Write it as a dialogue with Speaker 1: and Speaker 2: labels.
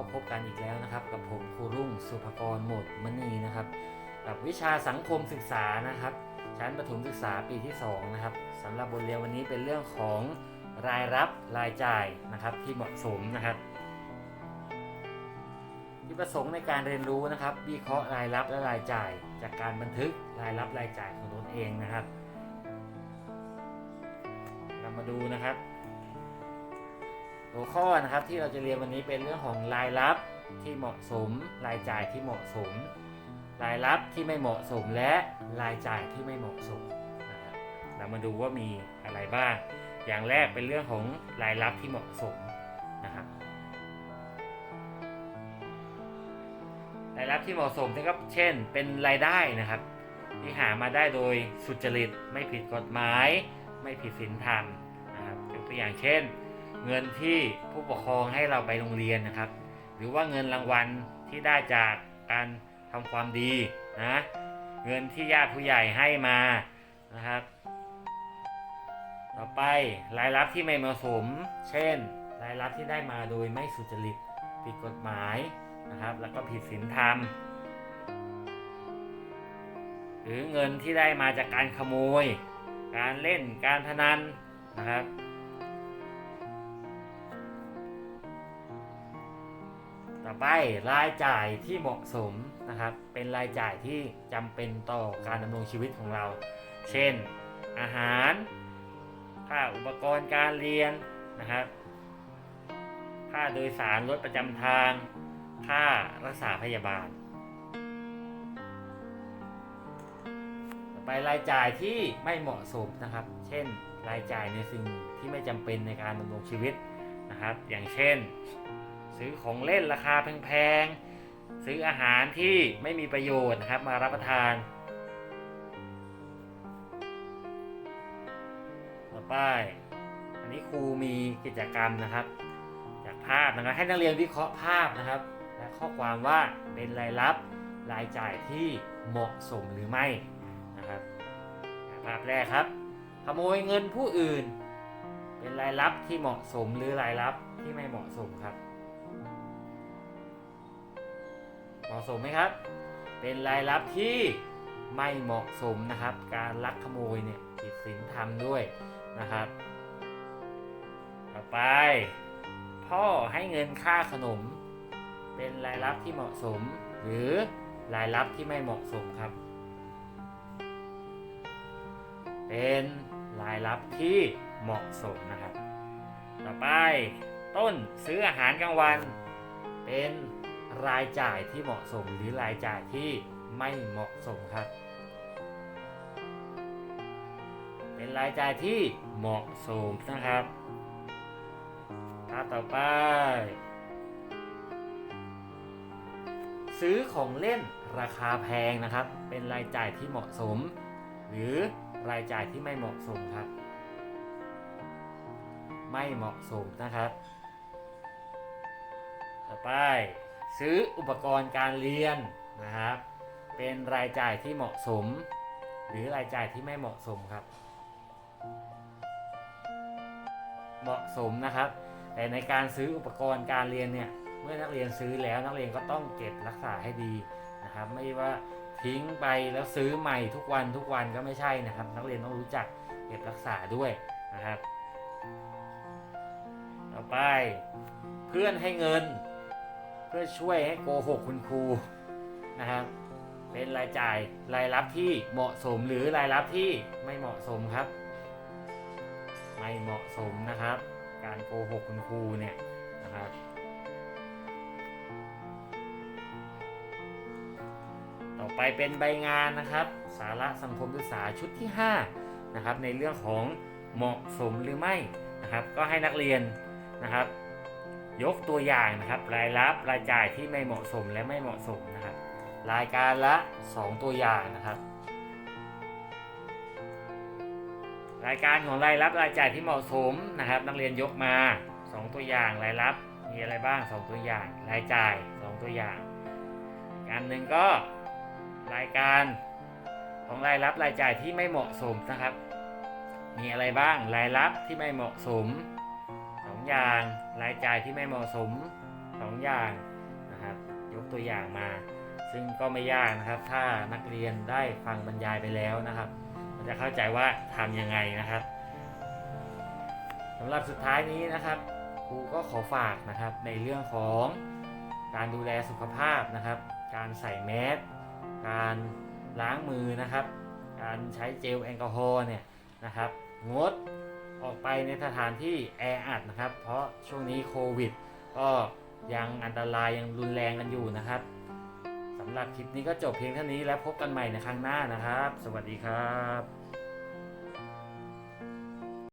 Speaker 1: ก็พบกันอีกแล้วนะครับ กับผมครูรุ่งสุภกรหมดมณีนะครับ กับวิชาสังคมศึกษานะครับ ชั้นประถมศึกษาปีที่2นะครับสำหรับบทเรียนวันนี้เป็นเรื่องของรายรับรายจ่ายนะครับที่เหมาะสมนะครับที่ประสงค์ในการเรียนรู้นะครับ วิเคราะห์รายรับและรายจ่าย จากการบันทึกรายรับรายจ่ายของตนเองนะครับ เรามาดูนะครับ หัวข้อนะครับที่เราจะเรียนวันนี้เป็นเรื่องของรายรับที่เหมาะสม รายจ่ายที่เหมาะสม รายรับที่ไม่เหมาะสมและรายจ่ายที่ไม่เหมาะสมนะครับเรามาดูว่ามีอะไรบ้าง อย่างแรกเป็นเรื่องของรายรับที่เหมาะสมนะครับรายรับที่เหมาะสมนะครับเช่น เป็นรายได้นะครับ ที่หามาได้โดยสุจริตไม่ผิดกฎหมาย ไม่ผิดศีลธรรมนะครับยกตัวอย่างเช่น เงินที่ผู้ปกครองให้เราไปโรงเรียนนะครับ หรือว่าเงินรางวัลที่ได้จากการทำความดีนะเงินที่ญาติผู้ใหญ่ให้มานะครับ ต่อไปรายรับที่ไม่เหมาะสม เช่น รายรับที่ได้มาโดยไม่สุจริตผิดกฎหมายนะครับ แล้วก็ผิดศีลธรรม หรือเงินที่ได้มาจากการขโมย การเล่นการพนันนะครับ ต่อไปรายจ่ายที่เหมาะสมนะครับ เป็นรายจ่ายที่จำเป็นต่อการดำรงชีวิตของเรา เช่น อาหารค่าอุปกรณ์การเรียนนะครับ ค่าโดยสารรถประจำทาง ค่ารักษาพยาบาล ต่อไปรายจ่ายที่ไม่เหมาะสมนะครับ เช่น รายจ่ายในสิ่งที่ไม่จำเป็นในการดำรงชีวิตนะครับ อย่างเช่น ซื้อของเล่นราคาแพงๆ ซื้ออาหารที่ไม่มีประโยชน์นะครับมารับประทาน ต่อไป อันนี้ครูมีกิจกรรมนะครับ จากภาพนะครับให้นักเรียนวิเคราะห์ภาพนะครับ และข้อความว่าเป็นรายรับรายจ่ายที่เหมาะสมหรือไม่นะครับภาพแรกครับ ขโมยเงินผู้อื่น เป็นรายรับที่เหมาะสมหรือรายรับที่ไม่เหมาะสมครับ เหมาะสมไหมครับ เป็นรายรับที่ไม่เหมาะสมนะครับ การลักขโมยเนี่ยผิดศีลธรรมด้วยนะครับ ต่อไป พ่อให้เงินค่าขนม เป็นรายรับที่เหมาะสม หรือรายรับที่ไม่เหมาะสมครับ เป็นรายรับที่เหมาะสมนะครับ ต่อไป ต้นซื้ออาหารกลางวัน เป็นรายจ่ายที่เหมาะสมหรือรายจ่ายที่ไม่เหมาะสมครับ เป็นรายจ่ายที่เหมาะสมนะครับภาพต่อไป ซื้อของเล่นราคาแพงนะครับ เป็นรายจ่ายที่เหมาะสม หรือรายจ่ายที่ไม่เหมาะสมครับ ไม่เหมาะสมนะครับ ไป ซื้ออุปกรณ์การเรียนนะครับ เป็นรายจ่ายที่เหมาะสม หรือรายจ่ายที่ไม่เหมาะสมครับ เหมาะสมนะครับ แต่ในการซื้ออุปกรณ์การเรียนเนี่ยเมื่อนักเรียนซื้อแล้วนักเรียนก็ต้องเก็บรักษาให้ดีนะครับ ไม่ว่าทิ้งไปแล้วซื้อใหม่ทุกวันทุกวันก็ไม่ใช่นะครับ นักเรียนต้องรู้จักเก็บรักษาด้วยนะครับ ต่อไปเพื่อนให้เงิน เพื่อช่วยให้โกหกคุณครูนะครับ เป็นรายจ่ายรายรับที่เหมาะสมหรือรายรับที่ไม่เหมาะสมครับ ไม่เหมาะสมนะครับ การโกหกคุณครูเนี่ยนะครับต่อไปเป็นใบงานนะครับ สาระสังคมศึกษาชุดที่5นะครับในเรื่องของเหมาะสมหรือไม่นะครับ ก็ให้นักเรียนนะครับ ยกตัวอย่างนะครับ รายรับรายจ่ายที่ไม่เหมาะสมและไม่เหมาะสมนะครับ รายการละ 2 ตัวอย่างนะครับ รายการของรายรับรายจ่ายที่เหมาะสมนะครับ นักเรียนยกมา 2 ตัวอย่างรายรับมีอะไรบ้าง 2 ตัวอย่าง รายจ่าย 2 ตัวอย่างการหนึ่งก็รายการของรายรับรายจ่ายที่ไม่เหมาะสมนะครับ มีอะไรบ้างรายรับที่ไม่เหมาะสม อย่าง รายจ่ายที่ไม่เหมาะสม 2 อย่างนะครับ ยกตัวอย่างมา ซึ่งก็ไม่ยากนะครับ ถ้านักเรียนได้ฟังบรรยายไปแล้วนะครับก็จะเข้าใจว่าทำยังไงนะครับสำหรับสุดท้ายนี้นะครับครูก็ขอฝากนะครับในเรื่องของการดูแลสุขภาพนะครับ การใส่แมสการล้างมือนะครับ การใช้เจลแอลกอฮอล์เนี่ยนะครับงด ออกไปในสถานที่แออัดนะครับ เพราะช่วงนี้โควิด ก็ยังอันตรายยังรุนแรงกันอยู่นะครับสำหรับคลิปนี้ก็จบเพียงเท่านี้แล้วพบกันใหม่ในครั้งหน้านะครับ สวัสดีครับ